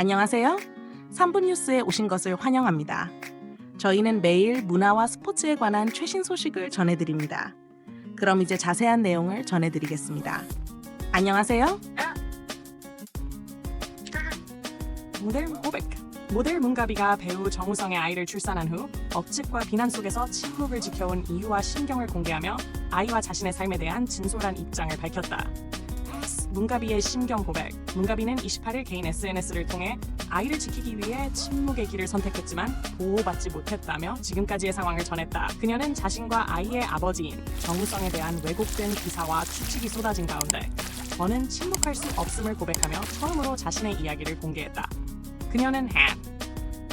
안녕하세요. 3분 뉴스에 오신 것을 환영합니다. 저희는 매일 문화와 스포츠에 관한 최신 소식을 전해드립니다. 그럼 이제 자세한 내용을 전해드리겠습니다. 안녕하세요. 모델 고백 모델 문가비가 배우 정우성의 아이를 출산한 후 억측과 비난 속에서 침묵을 지켜온 이유와 심경을 공개하며 아이와 자신의 삶에 대한 진솔한 입장을 밝혔다. 문가비의 심경 고백. 문가비는 28일 개인 SNS를 통해 아이를 지키기 위해 침묵의 길을 선택했지만 보호받지 못했다며 지금까지의 상황을 전했다. 그녀는 자신과 아이의 아버지인 정우성에 대한 왜곡된 기사와 추측이 쏟아진 가운데 저는 침묵할 수 없음을 고백하며 처음으로 자신의 이야기를 공개했다. 그녀는 한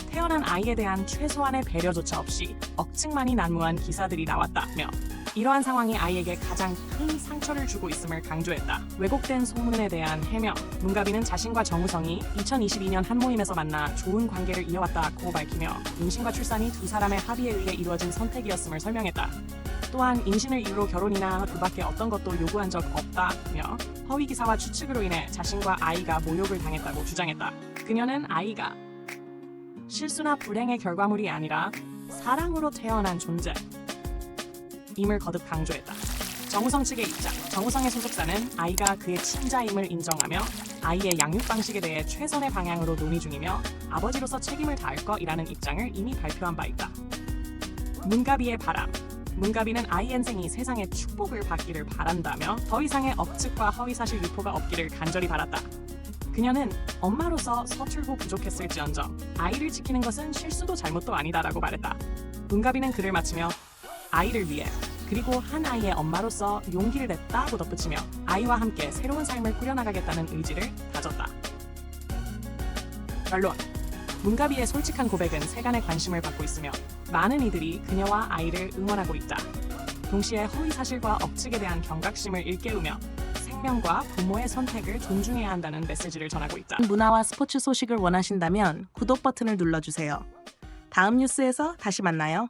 태어난 아이에 대한 최소한의 배려조차 없이 억측만이 난무한 기사들이 나왔다며 이러한 상황이 아이에게 가장 큰 상처를 주고 있음을 강조했다. 왜곡된 소문에 대한 해명. 문가비는 자신과 정우성이 2022년 한 모임에서 만나 좋은 관계를 이어왔다고 밝히며 임신과 출산이 두 사람의 합의에 의해 이루어진 선택이었음을 설명했다. 또한 임신을 이유로 결혼이나 그 밖에 어떤 것도 요구한 적 없다며 허위 기사와 추측으로 인해 자신과 아이가 모욕을 당했다고 주장했다. 그녀는 아이가 실수나 불행의 결과물이 아니라 사랑으로 태어난 존재. 임을 거듭 강조했다. 정우성 측의 입장. 정우성의 소속사는 아이가 그의 친자임을 인정하며 아이의 양육 방식에 대해 최선의 방향으로 논의 중이며 아버지로서 책임을 다할 것이라는 입장을 이미 발표한 바 있다. 문가비의 바람. 문가비는 아이 인생이 세상의 축복을 받기를 바란다며 더 이상의 억측과 허위사실 유포가 없기를 간절히 바랐다. 그녀는 엄마로서 서툴고 부족했을지언정 아이를 지키는 것은 실수도 잘못도 아니다라고 말했다. 문가비는 글을 마치며 아이를 위해 그리고 한 아이의 엄마로서 용기를 냈다고 덧붙이며 아이와 함께 새로운 삶을 꾸려나가겠다는 의지를 다졌다. 결론 문가비의 솔직한 고백은 세간의 관심을 받고 있으며 많은 이들이 그녀와 아이를 응원하고 있다. 동시에 허위 사실과 억측에 대한 경각심을 일깨우며 생명과 부모의 선택을 존중해야 한다는 메시지를 전하고 있다. 문화와 스포츠 소식을 원하신다면 구독 버튼을 눌러주세요. 다음 뉴스에서 다시 만나요.